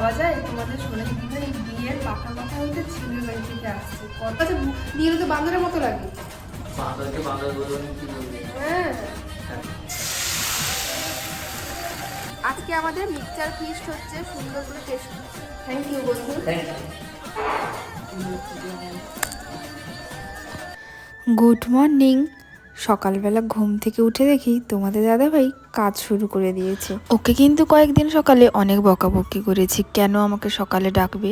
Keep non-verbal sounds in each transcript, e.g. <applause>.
ভাবা যায় তোমাদের সোনা দিদিভাই বিয়ের পাকা কথা হইতে ছেলের বাড়ি থেকে আসছে। কত আছে বিয়ে তো বান্দরের মতো লাগে। বলব? হ্যাঁ। আজকে আমাদের মিক্সচার ফিস্ট হচ্ছে সুন্দর করে টেস্ট থ্যাংক ইউ বন্ধু। থ্যাংক গুড মর্নিং সকালবেলা ঘুম থেকে উঠে দেখি তোমাদের দাদাভাই কাজ শুরু করে দিয়েছে। ওকে কিন্তু কয়েকদিন সকালে অনেক বকাবকি করেছি, কেন আমাকে সকালে ডাকবে?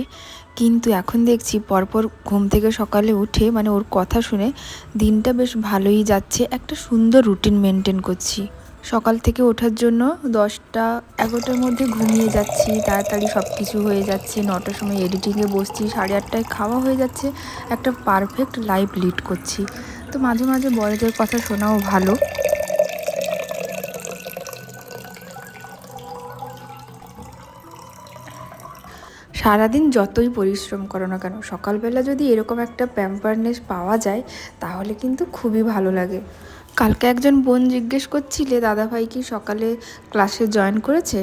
কিন্তু এখন দেখছি পরপর ঘুম থেকে সকালে উঠে মানে ওর কথা শুনে দিনটা বেশ ভালোই যাচ্ছে, একটা সুন্দর রুটিন মেনটেন করছি। সকাল থেকে ওঠার জন্য দশটা এগারোটার মধ্যে ঘুমিয়ে যাচ্ছি, তাড়াতাড়ি সব কিছু হয়ে যাচ্ছে, নটার সময় এডিটিংয়ে বসছি, সাড়ে আটটায় খাওয়া হয়ে যাচ্ছে, একটা পারফেক্ট লাইফ লিড করছি। তো মাঝে মাঝে বড়দের কথা শোনাও ভালো। সারাদিন যতই পরিশ্রম করো না কেন, সকালবেলা যদি এরকম একটা প্যাম্পারনেস পাওয়া যায়, তাহলে কিন্তু খুবই ভালো লাগে। কালকে একজন বোন জিজ্ঞেস করছিলে, দাদাভাই কি সকালে ক্লাসে জয়েন করেছে?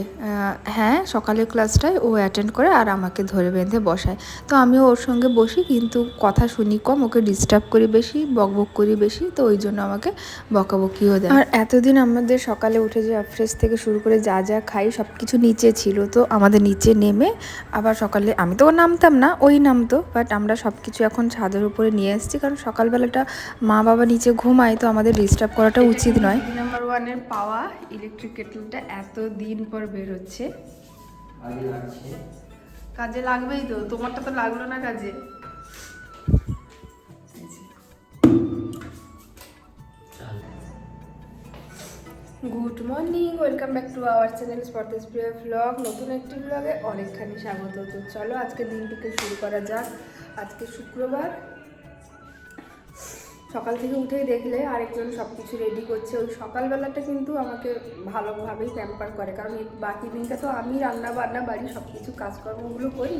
হ্যাঁ সকালের ক্লাসটায় ও অ্যাটেন্ড করে আর আমাকে ধরে বেঁধে বসায়। তো আমিও ওর সঙ্গে বসি, কিন্তু কথা শুনি কম, ওকে ডিস্টার্ব করি বেশি বকবক করি বেশি, তো ওই জন্য আমাকে বকাবকিও দেয় আর এতদিন আমাদের সকালে উঠে যে ফ্রেশ থেকে শুরু করে যা যা খাই সব কিছু নিচে ছিল, তো আমাদের নিচে নেমে আবার সকালে, আমি তো ও নামতাম না, ওই নামতো বাট আমরা সব কিছু এখন ছাদের উপরে নিয়ে এসেছি, কারণ সকালবেলাটা মা বাবা নিচে ঘুমায়, তো আমাদের ডিস্টার্ব করাটা উচিত নয়। নাম্বার ওয়ানের পাওয়া ইলেকট্রিক কেটলটা এত দিন পর বেরোচ্ছে কাজে লাগবেই তো তোমারটা তো লাগল না কাজে। Good morning welcome back to our channel sports প্রিয় ব্লগ নতুন একটি ব্লগে অনেকখানি স্বাগত। তো চলো আজকে দিনটিকে শুরু করা যাক। আজকে শুক্রবার সকাল থেকে উঠেই দেখলে আরেকজন সব কিছু রেডি করছে। ওই সকালবেলাটা কিন্তু আমাকে ভালোভাবেই প্যাম্পার করে। কারণ এই বাকি দিনটা তো আমি রান্না বান্না বাড়ি সব কিছু কাজকর্মগুলো করি,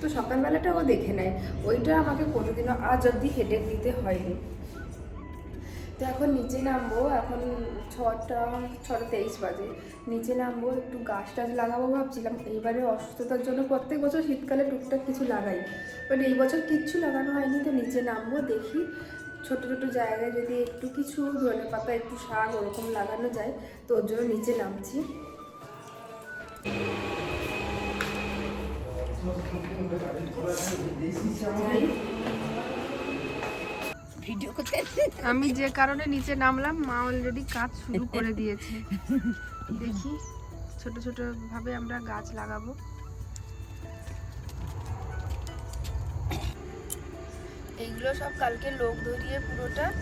তো সকালবেলাটা ও দেখে নেয়। ওইটা আমাকে কোনোদিনও আজ অবধি হেডেক দিতে হয়নি। তো এখন নিচে নামবো, এখন ছটা ছটা তেইশ বাজে। নিচে নামবো, একটু গাছ টাছ লাগাবো ভাবছিলাম। এইবারে অসুস্থতার জন্য প্রত্যেক বছর শীতকালে টুকটাক কিছু লাগাই। বাট এই বছর কিচ্ছু লাগানো হয়নি, তো নিচে নামবো, দেখি ছোট ছোট জায়গায় যদি একটু কিছু ধনে পাতা, একটু শাক ওরকম লাগানো যায়, তো ওর জন্য নিচে নামছি। আমি যে কারণে নিচে নামলাম, মা অলরেডি কাজ শুরু করে দিয়েছে। দেখি, ছোট ছোট ভাবে আমরা গাছ লাগাবো। এইগুলো সব কালকে লোক ধরিয়ে পুরোটা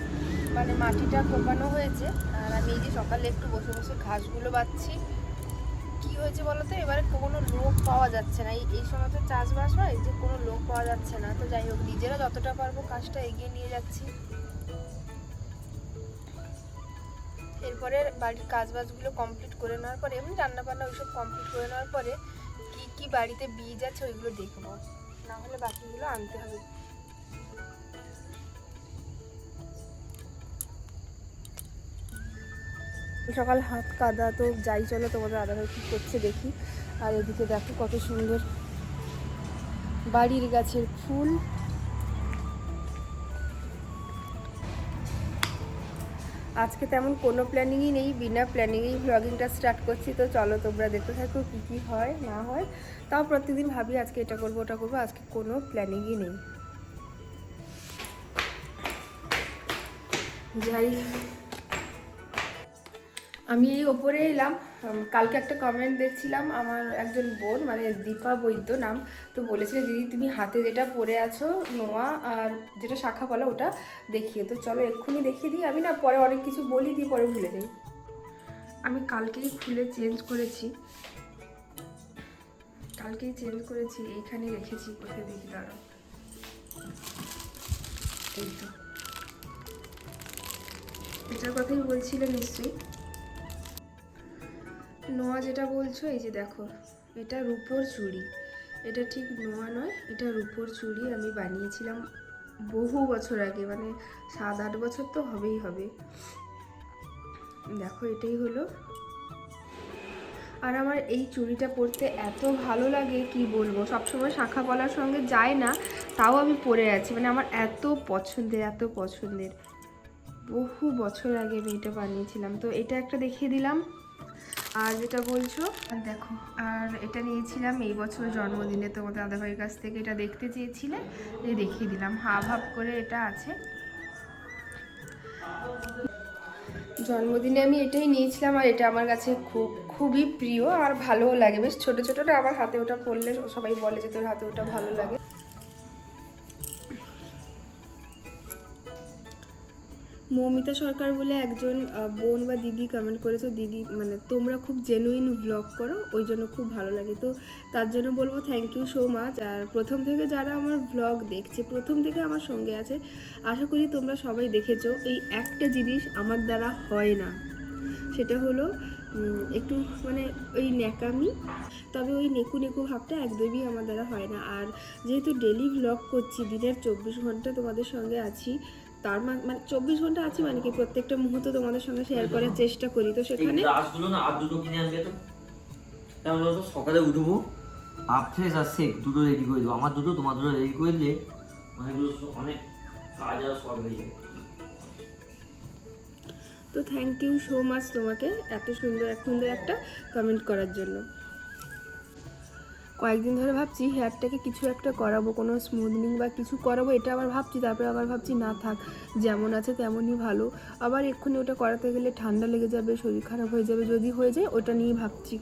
মানে মাটিটা কোপানো হয়েছে। আর আমি এই যে সকালে একটু বসে বসে ঘাসগুলো বাচ্ছি কি হয়েছে বলো তো এবারে কোনো লোক পাওয়া যাচ্ছে না। এই- সময় তো চাষবাস হয়, যে কোনো লোক পাওয়া যাচ্ছে না। তো যাই হোক, নিজেরা যতটা পারব কাজটা এগিয়ে নিয়ে যাচ্ছি। এরপরে বাড়ির কাজবাজগুলো কমপ্লিট করে নেওয়ার পরে, এমনি রান্না বান্না ওইসব কমপ্লিট করে নেওয়ার পরে কি কি বাড়িতে বীজ আছে ওইগুলো দেখব। না হলে বাকিগুলো আনতে হবে। সকাল হাত কাদা, তো যাই, চলো তোমাদের আদাভাই কী করছে দেখি। আর এদিকে দেখো কত সুন্দর বাড়ির গাছের ফুল। আজকে তেমন কোনো প্ল্যানিংই নেই, বিনা প্ল্যানিংয়েই ব্লগিংটা স্টার্ট করছি, তো চলো তোমরা দেখতে থাকো কী কী হয়, না হয়। তাও প্রতিদিন ভাবি আজকে এটা করব, ওটা করব, আজকে কোনো প্ল্যানিংই নেই। যাই আমি এই ওপরে এলাম। কালকে একটা কমেন্ট দেখছিলাম আমার একজন বোন মানে দীপা বৈদ্য নাম, তো বলেছিল, দিদি, তুমি হাতে যেটা পরে আছো, নোয়া আর যেটা শাখা বলা ওটা দেখিয়ে তো চলো এক্ষুনি দেখিয়ে দিই। আমি না পরে অনেক কিছু বলি দিই পরে ভুলে যাই। আমি কালকেই খুলে চেঞ্জ করেছি। কালকেই চেঞ্জ করেছি এইখানে রেখেছি, কোথায় দেখি দাঁড়াও। এই তো। এটার কথাই বলছিলে নিশ্চয়ই। নোয়া যেটা বলছো, এই যে দেখো, এটা রূপোর চুড়ি। এটা ঠিক নোয়া নয়, এটা রূপোর চুড়ি আমি বানিয়েছিলাম বহু বছর আগে মানে সাত আট বছর তো হবেই হবে। দেখো, এটাই হলো। আর আমার এই চুড়িটা পরতে এত ভালো লাগে, কি বলব? সবসময় শাখা পলার সঙ্গে যায় না, তাও আমি পরে আছি। মানে আমার এত পছন্দের এত পছন্দের। বহু বছর আগে আমি এটা বানিয়েছিলাম। তো এটা একটা দেখিয়ে দিলাম। আর যেটা বলছো? আর দেখো, আর এটা নিয়েছিলাম এই বছর জন্মদিনে, তোমাদের দাদাভাইয়ের কাছ থেকে এটা দেখতে চেয়েছিলে, এই দেখিয়ে দিলাম। হাফ হাফ করে এটা আছে। জন্মদিনে আমি এটাই নিয়েছিলাম, আর এটা আমার কাছে খুব, খুবই প্রিয় আর ভালোও লাগে। বেশ ছোটো ছোটোটা আমার হাতে ওটা পরলে সবাই বলে যে তোর হাতে ওটা ভালো লাগে। মৌমিতা সরকার বলে একজন বোন বা দিদি কমেন্ট করেছ, দিদি মানে তোমরা খুব জেনুইন ব্লগ করো, ওই জন্য খুব ভালো লাগে। তো তার জন্য বলব থ্যাংক ইউ সো মাচ আর প্রথম থেকে যারা আমার ব্লগ দেখছে, প্রথম থেকে আমার সঙ্গে আছে, আশা করি তোমরা সবাই দেখেছ, এই একটা জিনিস আমার দ্বারা হয় না। সেটা হলো একটু মানে ওই ন্যাকামি। তবে ওই নেকু নেকু ভাবটা একদমই আমার দ্বারা হয় না। আর যেহেতু ডেলি ভ্লগ করছি, দিনের চব্বিশ ঘণ্টা তোমাদের সঙ্গে আছি তার মানে চব্বিশ ঘণ্টা আছি মানে কি প্রত্যেকটা মুহূর্ত তোমাদের সঙ্গে শেয়ার করার চেষ্টা করি। তো সেখানে ব্রাশগুলো না আর দুটো কিনে আনবে তো। বলতো? সকালে উঠবো হাফ ফ্রেশ আর শেক দুটো রেডি করে দেবো। আমার দুটো তোমার দুটো রেডি করে দিলে অনেকগুলো অনেক কাজ আর সব হয়ে যাবে। তো থ্যাংক ইউ সো মাচ তোমাকে এত সুন্দর সুন্দর একটা কমেন্ট করার জন্য। কয়েকদিন ধরে ভাবছি হেয়ারটাকে কিছু একটা করাবো, কোনো স্মুথনিং বা কিছু করাবো, এটা আবার ভাবছি, তারপরে আবার ভাবছি, না থাক, যেমন আছে তেমনই ভালো। আবার এক্ষুনি ওটা করাতে গেলে ঠান্ডা লেগে যাবে, শরীর খারাপ হয়ে যাবে, যদি হয়ে যায়, ওটা নিয়ে ভাবছি।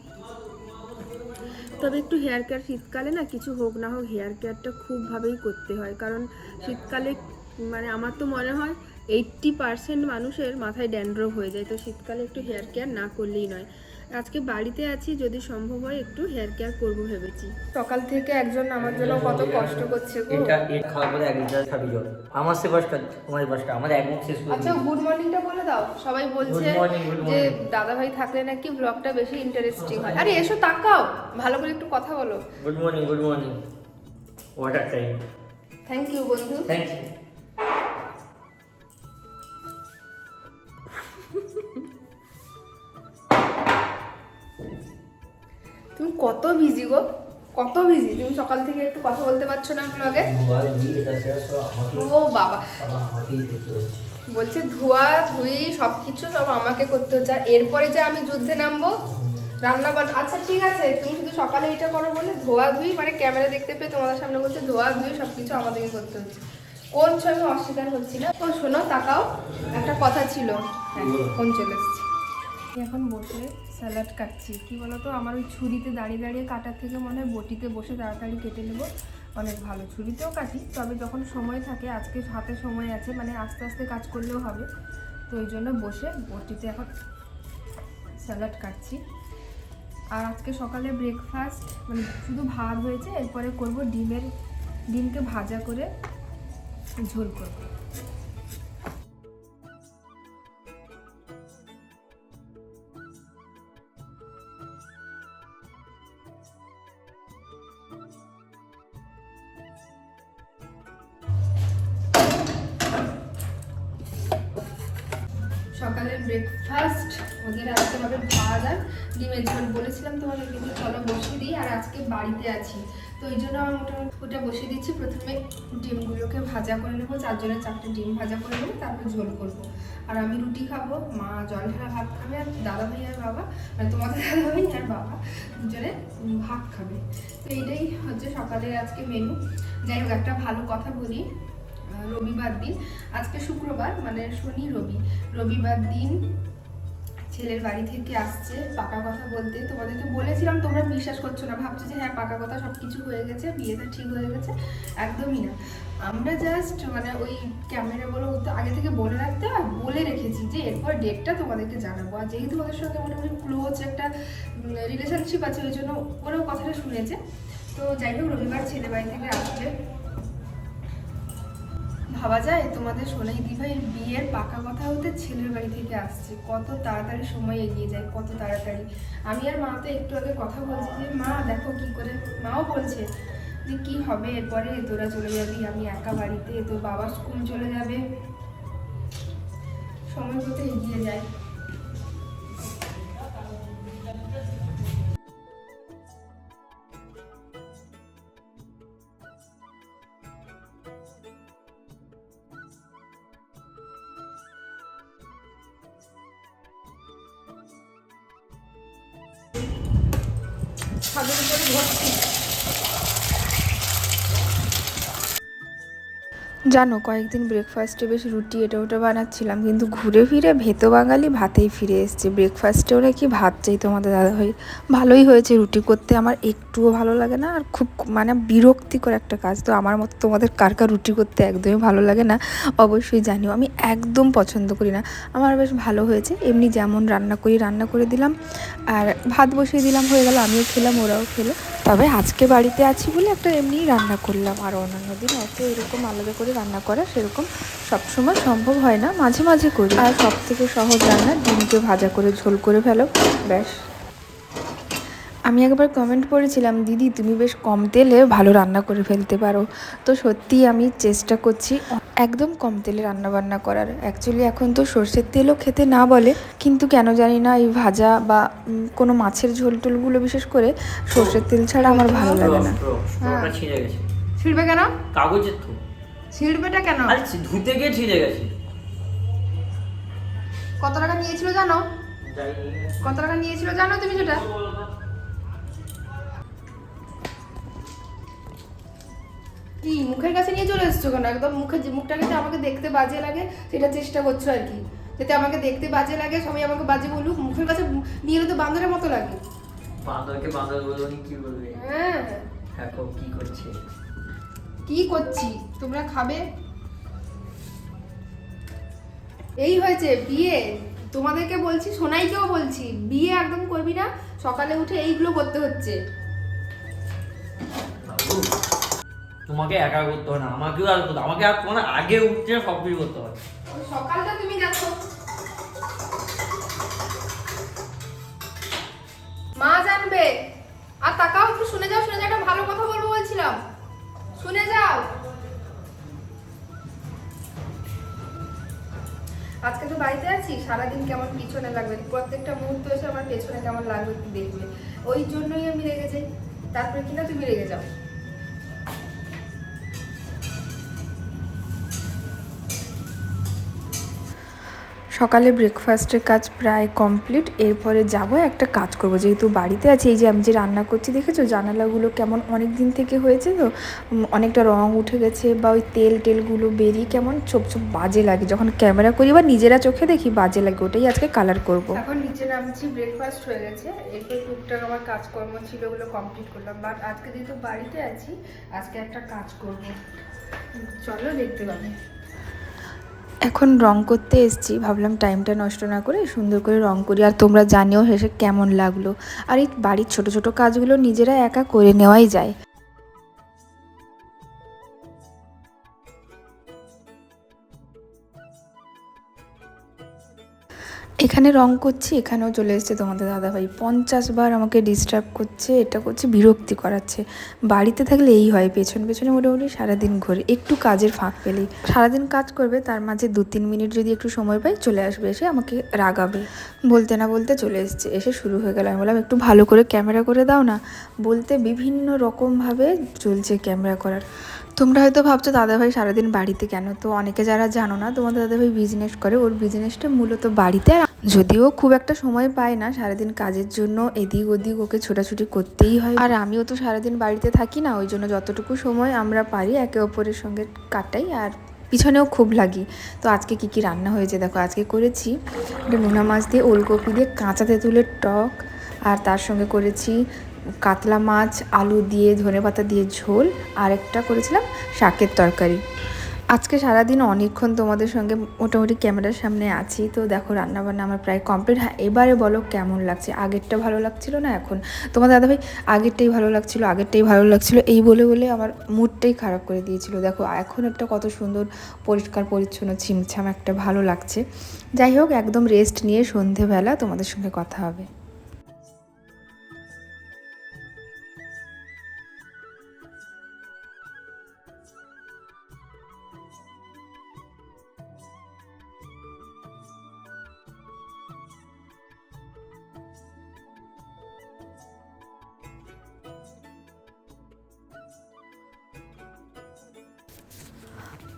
তবে একটু হেয়ার কেয়ার শীতকালে না, কিছু হোক না হোক, হেয়ার কেয়ারটা খুবভাবেই করতে হয়। কারণ শীতকালে মানে আমার তো মনে হয় এইট্টি পার্সেন্ট মানুষের মাথায় ড্যান্ড্রফ হয়ে যায়। তো শীতকালে একটু হেয়ার কেয়ার না করলেই নয়। আজকে বাড়িতে আছি যদি সম্ভব হয় একটু হেয়ার কেয়ার করব ভেবেছি। সকাল থেকে একজন আমার জন্য কত কষ্ট করছে গো। এটা এটা খাওয়ার পরে এক লিটার খাবি জল। আমার সে বাসটা তোমার বাসটা আমার এক মুখ শেষ করে আচ্ছা। গুড মর্নিংটা বলে দাও। সবাই বলছে যে. দাদা ভাই থাকলে নাকি ব্লগটা বেশি ইন্টারেস্টিং হয়। আরে এসো তাকাও ভালো করে একটু কথা বলো। Good morning good morning water time thank you বন্ধু। থ্যাংক ইউ কত বিজি গো কত বিজি তুমি সকাল থেকে একটু কথা বলতে পারছ না ব্লগে ও বাবা। বলছে ধোয়া ধুই সব কিছু সব আমাকে করতে হচ্ছে। আর এরপরে যে আমি যুদ্ধে নামবো রান্না বান্না আচ্ছা ঠিক আছে তুমি শুধু সকালে এটা করো বলে ধোয়া ধুই মানে ক্যামেরা দেখতে পেয়ে তোমাদের সামনে বলছে ধোয়া ধুই সব কিছু আমাদেরকে করতে হচ্ছে। কোন ছবি অস্বীকার হচ্ছি না। তো শোনো তাকাও একটা কথা ছিল। হ্যাঁ ফোন চলে এসছে। এখন বসে স্যালাড কাটছি। কি বলতো? আমার ওই ছুরিতে দাঁড়িয়ে দাঁড়িয়ে কাটার থেকে মনে হয় বটিতে বসে তাড়াতাড়ি কেটে নেব। অনেক ভালো। ছুরিতেও কাটি, তবে যখন সময় থাকে, আজকে হাতে সময় আছে মানে আস্তে আস্তে কাজ করলেও হবে। তো ওই জন্য বসে বটিতে এখন স্যালাড কাটছি। আর আজকে সকালে ব্রেকফাস্ট মানে শুধু ভাত হয়েছে, এরপরে করব ডিমের, ডিমকে ভাজা করে ঝোল করব। ওটা বসিয়ে দিচ্ছি। প্রথমে ডিমগুলোকে ভাজা করে নেব। চারজনের চারটে ডিম ভাজা করে নেব, তারপর ঝোল করব। আর আমি রুটি খাব, মা জল ঢালা ভাত খাবে, আর দাদা ভাই আর বাবা মানে তোমাদের <laughs> দাদা ভাই আর বাবা দুজনে ভাত খাবে। তো এইটাই হচ্ছে সকালের আজকে মেনু যাই হোক, একটা ভালো কথা বলি রবিবার দিন, আজকে শুক্রবার মানে শনি রবি। রবিবার দিন ছেলের বাড়ি থেকে আসছে পাকা কথা বলতে। তোমাদেরকে বলেছিলাম, তোমরা বিশ্বাস করছ না। ভাবছ যে হ্যাঁ পাকা কথা সব কিছু হয়ে গেছে বিয়েটা ঠিক হয়ে গেছে। একদমই না। আমরা জাস্ট মানে ওই ক্যামেরা বলো তো আগে থেকে বলে রাখতে হয়, বলে রেখেছি যে এরপর ডেটটা তোমাদেরকে জানাব। আর যেহেতু ওদের সঙ্গে মোটামুটি ক্লোজ একটা রিলেশনশিপ আছে, ওই জন্য ওরাও কথাটা শুনেছে। তো যাই হোক, রবিবার ছেলে বাড়ি থেকে আসবে। ভাবা যায়? তোমাদের সোনাই দিভাইয়ের বিয়ের পাকা কথা হতে ছেলের বাড়ি থেকে আসছে। কত তাড়াতাড়ি সময় এগিয়ে যায়, কত তাড়াতাড়ি। আমি আর মা তো একটু আগে কথা বলছি যে, মা, দেখো কি করে মাও বলছে যে, কি হবে? এরপরে তোরা চলে যাবি, আমি একা বাড়িতে, তোর বাবার স্কুল চলে যাবে। সময় মতো এগিয়ে যায়। ছাদের উপরে ভর্তি। জানো, কয়েকদিন ব্রেকফাস্টে বেশ রুটি এটা ওটা বানাচ্ছিলাম, কিন্তু ঘুরে ফিরে ভেতো বাঙালি ভাতেই ফিরে এসছে। ব্রেকফাস্টেও নাকি ভাত চাই তোমাদের দাদাভাই। ভালোই হয়েছে রুটি করতে, আমার একটুও ভালো লাগে না, আর খুব মানে বিরক্তিকর একটা কাজ। তো আমার মতো তোমাদের কার কার রুটি করতে একদমই ভালো লাগে না, অবশ্যই জানিও। আমি একদম পছন্দ করি না। আমার বেশ ভালো হয়েছে। এমনি যেমন রান্না করি, রান্না করে দিলাম, আর ভাত বসিয়ে দিলাম, হয়ে গেল। আমিও খেলাম, ওরাও খেলো। তবে আজকে বাড়িতে আছি বলে একটা এমনি রান্না করলাম, আর অন্যান্য দিন অত এরকম আলাদা করে রান্না করা সেরকম সবসময় সম্ভব হয় না মাঝে মাঝে করি আর সব থেকে সহজ রান্না ডিমকে ভাজা করে ঝোল করে ফেলো ব্যাস আমি একবার কমেন্ট করেছিলাম দিদি তুমি বেশ কম তেলে ভালো রান্না করে ফেলতে পারো তো সত্যি আমি চেষ্টা করছি একদম কম তেলে রান্না বান্না করার অ্যাকচুয়ালি এখন তো সর্ষের তেলও খেতে না বলে কিন্তু কেন জানি না এই ভাজা বা কোনো মাছের ঝোল টোলগুলো বিশেষ করে সর্ষের তেল ছাড়া আমার ভালো লাগে না ছিঁড়বে কেন কাগজের ছিঁড়বেটা কেন? আরে ধুতে গিয়ে ছিঁড়ে গেছে। কত টাকা নিয়েছিল জানো? কত টাকা নিয়েছিল জানো তুমি সেটা? কি মুখের কাছে নিয়ে চলে এসছো কেন? একদম মুখের যে মুখটাকে যে আমাকে দেখতে বাজে লাগে সেটা চেষ্টা করছ আর কি। যাতে আমাকে দেখতে বাজে লাগে সবাই আমাকে বাজে বলুক মুখের কাছে নিয়ে এলে তো বান্দরের মতো লাগে। বাঁদরকে বাঁদর বলব কি বলবে? হ্যাঁ। দেখো কি করছে। কি করছি তোমরা খাবে? এই হয়েছে বিয়ে। তোমাদেরকে বলছি সোনাইকেও বলছি বিয়ে একদম করবি না সকালে উঠে এইগুলো করতে হচ্ছে। তোমাকে একা করতে হয় না আমাকেও আর করতে আমাকে আর তোমার আগে উঠতে সব কিছু করতে হয়। সকালটা তুমি যাচ্ছ। মা জানবে। আর তাকাও একটু শুনে যাও শুনে যাও একটা ভালো কথা বলব বলছিলাম। শুনে যাও। আজকে তো বাড়িতে আছি, সারাদিন কেমন পিছনে লাগবে? প্রত্যেকটা মুহূর্ত এসে আমার পেছনে কেমন লাগবে একটু দেখবে। ওই জন্যই আমি রেগে যাই। তারপরে কিনা তুমি রেগে যাও। সকালে ব্রেকফাস্টের কাজ প্রায় কমপ্লিট এরপরে যাব একটা কাজ করব। যেহেতু বাড়িতে আছি, এই যে আমি যে রান্না করছি, দেখেছ? জানালাগুলো কেমন অনেক দিন থেকে হয়েছে তো অনেকটা রং উঠে গেছে বা ওই তেল টেলগুলো বেরিয়ে কেমন ছোপ ছোপ বাজে লাগে। যখন ক্যামেরা করি বা নিজেরা চোখে দেখি, বাজে লাগে। ওটাই আজকে কালার করব। এখন নিচে নামছি ব্রেকফাস্ট হয়ে গেছে। এরপর টুকটাক আমার কাজকর্ম ছিল, ওগুলো কমপ্লিট করলাম। বাট আজকে যেহেতু বাড়িতে আছি, আজকে একটা কাজ করব। চলো দেখতে পাবে। এখন রং করতে এসেছি, ভাবলাম টাইমটা নষ্ট না করে সুন্দর করে রং করি। আর তোমরা জানিও শেষে কেমন লাগল। আর এই বাড়ির ছোট ছোট কাজগুলো নিজেরা একা করে নেওয়াই যায়। এখানে রং করছি, এখানেও চলে এসেছে তোমাদের দাদাভাই। পঞ্চাশ বার আমাকে ডিস্টার্ব করছে, এটা করছে, বিরক্তি করাচ্ছে। বাড়িতে থাকলে এই হয়, পেছন পেছনে মোটামুটি সারাদিন ঘোরে। একটু কাজের ফাঁক পেলেই সারাদিন কাজ করবে, তার মাঝে দু তিন মিনিট যদি একটু সময় পাই, চলে আসবে এসে আমাকে রাগাবে। বলতে না বলতে চলে এসছে। এসে শুরু হয়ে গেল। আমি বললাম, একটু ভালো করে ক্যামেরা করে দাও না। বলতে বিভিন্ন রকমভাবে চলছে ক্যামেরা করার। তোমরা হয়তো ভাবছ দাদাভাই সারাদিন বাড়িতে কেন? তো অনেকে যারা জানো না, তোমাদের দাদাভাই বিজনেস করে, ওর বিজনেসটা মূলত বাড়িতে। যদিও খুব একটা সময় পায় না, সারাদিন কাজের জন্য এদিক ওদিক ওকে ছোটাছুটি করতেই হয়। আর আমিও তো সারাদিন বাড়িতে থাকি না, ওই জন্য যতটুকু সময় আমরা পারি একে অপরের সঙ্গে কাটাই, আর পিছনেও খুব লাগি। তো আজকে কি কি রান্না হয়েছে দেখো, আজকে করেছি একটা নোনা মাছ দিয়ে ওলকপি দিয়ে কাঁচা তেঁতুলের টক, আর তার সঙ্গে করেছি কাতলা মাছ, আলু দিয়ে, ধনে পাতা দিয়ে ঝোল, আর একটা করেছিলাম শাকের তরকারি। আজকে সারাদিন অনেকক্ষণ তোমাদের সঙ্গে মোটামুটি ক্যামেরার সামনে আছি। তো দেখো, রান্নাবান্না আমার প্রায় কমপ্লিট। হ্যাঁ এবারে বলো কেমন লাগছে? আগেরটা ভালো লাগছিল না এখন? তোমার দাদাভাই, আগেরটাই ভালো লাগছিল, আগেরটাই ভালো লাগছিল। এই বলে বলে আমার মুডটাই খারাপ করে দিয়েছিল। দেখো, এখন একটা কত সুন্দর, পরিষ্কার, পরিচ্ছন্ন, ছিমছাম একটা ভালো লাগছে। যাই হোক, একদম রেস্ট নিয়ে সন্ধেবেলা তোমাদের সঙ্গে কথা হবে।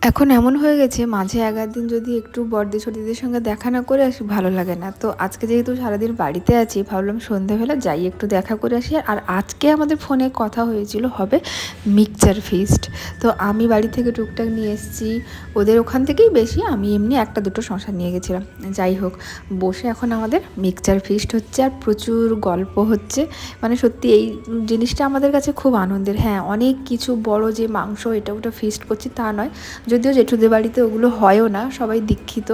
এখন এমন হয়ে গেছে, মাঝে এগার দিন যদি একটু বর্দি ছটিদের সঙ্গে দেখা না করে আসি, ভালো লাগে না। তো আজকে যেহেতু সারাদিন বাড়িতে আছি, ভাবলাম সন্ধেবেলা যাই, একটু দেখা করে আসি। আর আজকে আমাদের ফোনে কথা হয়েছিল, হবে মিক্সচার ফিস্ট। তো আমি বাড়ি থেকে টুকটাক নিয়ে এসেছি, ওদের ওখান থেকেই বেশি, আমি এমনি একটা, দুটো সংসার নিয়ে গেছিলাম। যাই হোক, বসে এখন আমাদের মিক্সচার ফিস্ট হচ্ছে, আর প্রচুর গল্প হচ্ছে। মানে সত্যি এই জিনিসটা আমাদের কাছে খুব আনন্দের। হ্যাঁ অনেক কিছু বড় যে মাংস, এটা ওটা ফিস্ট করছি তা নয়। যদিও জেঠুদের বাড়িতে ওগুলো হয়ও না, সবাই দীক্ষিত।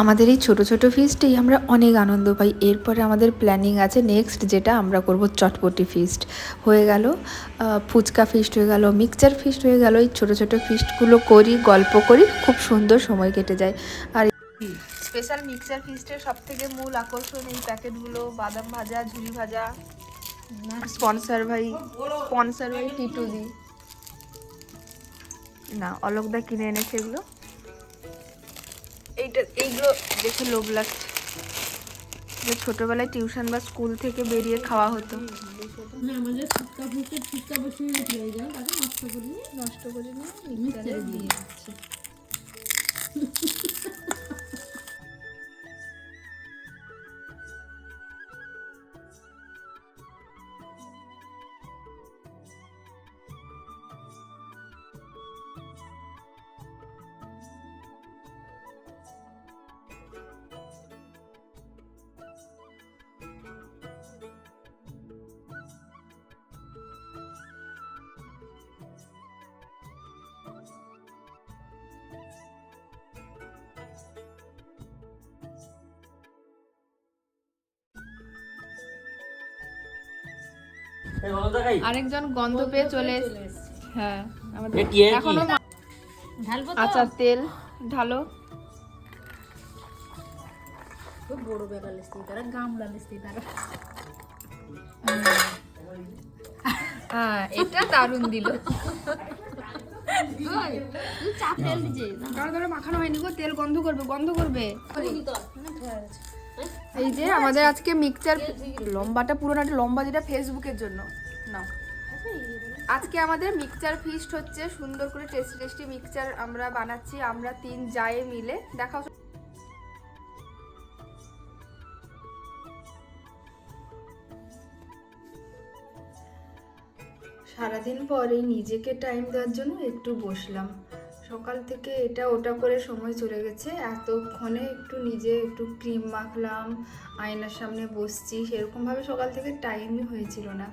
আমাদের এই ছোট ছোট ফিস্টেই আমরা অনেক আনন্দ পাই। এরপরে আমাদের প্ল্যানিং আছে নেক্সট যেটা আমরা করব চটপটি ফিস্ট হয়ে গেল ফুচকা ফিস্ট হয়ে গেল মিক্সচার ফিস্ট হয়ে গেল। এই ছোট ছোট ফিস্টগুলো করি, গল্প করি, খুব সুন্দর সময় কেটে যায়। আর স্পেশাল মিক্সচার ফিস্টের সব থেকে মূল আকর্ষণ এই প্যাকেটগুলো, বাদাম ভাজা ঝুড়ি ভাজা। স্পন্সার ভাই স্পন্সার ভাই টিটুদি না অলোকদা কিনে এনেছে এগুলো এইটা এইগুলো দেখে লোভ লাগছে। যে ছোটবেলায় টিউশন বা স্কুল থেকে বেরিয়ে খাওয়া হতো। আমাদের বসিয়ে নষ্ট করে নষ্ট করে দিয়ে আরেকজন গন্ধ পেয়ে চলে হ্যাঁ আমাদের? এখনও আচার তেল ঢালো। বড় বেলা লিস্তি তারা গামলা লিস্তি তারা। হ্যাঁ এটা দারুণ দিল। চাপ তেল দিছে ধরো মাখানো হয়নি গো তেল গন্ধ করবে গন্ধ করবে। এই যে আমাদের আজকে মিক্সচার লম্বাটা পুরো একটা লম্বা যেটা ফেসবুকের জন্য। নাও। আজকে আমাদের মিক্সচার ফিস্ট হচ্ছে, সুন্দর করে টেস্টি টেস্টি মিক্সচার আমরা বানাচ্ছি, আমরা তিন জায়ে মিলে। দেখাও। সারাদিন পরে নিজেকে টাইম দেওয়ার জন্য একটু বসলাম। সকাল থেকে এটা ওটা করে সময় চলে গেছে। এতক্ষণে একটু নিজে একটু ক্রিম মাখলাম, আয়নার সামনে বসছি, সেরকমভাবে সকাল থেকে টাইমই হয়েছিল না।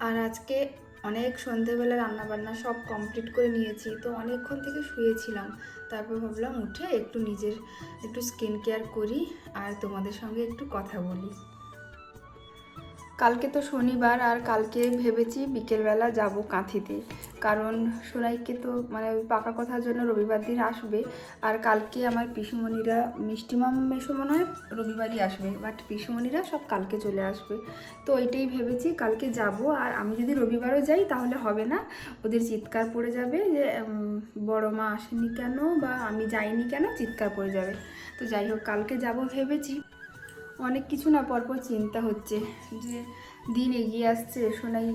আর আজকে অনেক সন্ধেবেলা রান্নাবান্না সব কমপ্লিট করে নিয়েছি, তো অনেকক্ষণ থেকে শুয়েছিলাম। তারপর ভাবলাম, উঠে একটু নিজের একটু স্কিন কেয়ার করি আর তোমাদের সঙ্গে একটু কথা বলি। কালকে তো শনিবার আর কালকে ভেবেছি বিকেলবেলা যাব কাঁথিতে। কারণ সোনাইকে তো মানে ওই পাকা কথার জন্য রবিবার দিন আসবে। আর কালকে আমার পিসুমণিরা মিষ্টিমাম মেশো মনে হয় রবিবারই আসবে। বাট পিসুমণিরা সব কালকে চলে আসবে। তো ওইটাই ভেবেছি কালকে যাব। আর আমি যদি রবিবারও যাই তাহলে হবে না। ওদের চিৎকার পড়ে যাবে যে বড় মা আসেনি কেন বা আমি যাইনি কেন, চিৎকার পড়ে যাবে। তো যাই হোক, কালকে যাব ভেবেছি। অনেক কিছু না, পরপর চিন্তা হচ্ছে যে দিন এগিয়ে আসছে। সোনাই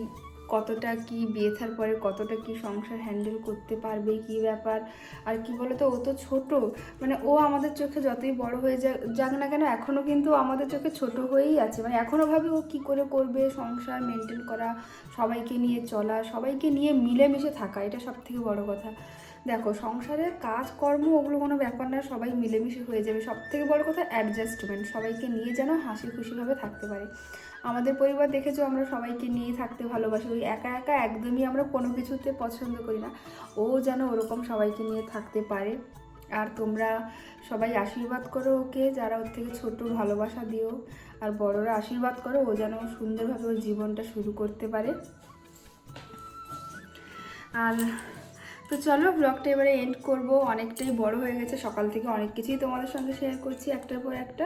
কতটা কি বিয়ে থার পরে, কতটা কি সংসার হ্যান্ডেল করতে পারবে, কি ব্যাপার? আর কি বলো তো ও তো ছোট। মানে ও আমাদের চোখে যতই বড় হয়ে যাক না কেন এখনও কিন্তু আমাদের চোখে ছোট হয়েই আছে। মানে এখনও ভাবে ও কি করে করবে, সংসার মেনটেন করা, সবাইকে নিয়ে চলা, সবাইকে নিয়ে মিলেমিশে থাকা, এটা সব থেকে বড় কথা। দেখো, সংসারের কাজকর্ম ওগুলো কোনো ব্যাপার না, সবাই মিলেমিশে হয়ে যাবে। সব থেকে বড় কথা অ্যাডজাস্টমেন্ট সবাইকে নিয়ে যেন হাসি খুশিভাবে থাকতে পারে। আমাদের পরিবার দেখেছ, আমরা সবাইকে নিয়ে থাকতে ভালোবাসি। ওই একা একা একদমই আমরা কোনো কিছুতে পছন্দ করি না। ও যেন ওরকম সবাইকে নিয়ে থাকতে পারে। আর তোমরা সবাই আশীর্বাদ করো ওকে, যারা ওর থেকে ছোট, ভালোবাসা দিও। আর বড়রা আশীর্বাদ করো, ও যেন সুন্দরভাবে ওর জীবনটা শুরু করতে পারে। আর তো চলো ব্লগটা এবারে এন্ড করব। অনেকটাই বড় হয়ে গেছে, সকাল থেকে অনেক কিছুই তোমাদের সঙ্গে শেয়ার করছি একটার পর একটা।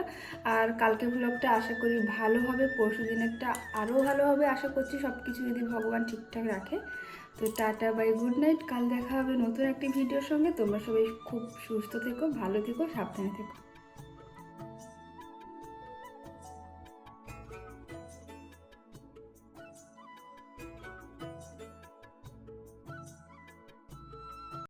আর কালকে ব্লগটা আশা করি ভালো হবে, পরশু দিনেরটা আরও ভালো হবে, আশা করছি সব কিছু যদি ভগবান ঠিকঠাক রাখে। তো টাটা বাই গুড নাইট কাল দেখা হবে নতুন একটি ভিডিওর সঙ্গে। তোমরা সবাই খুব সুস্থ থেকো, ভালো থেকো, সাবধানে থেকো।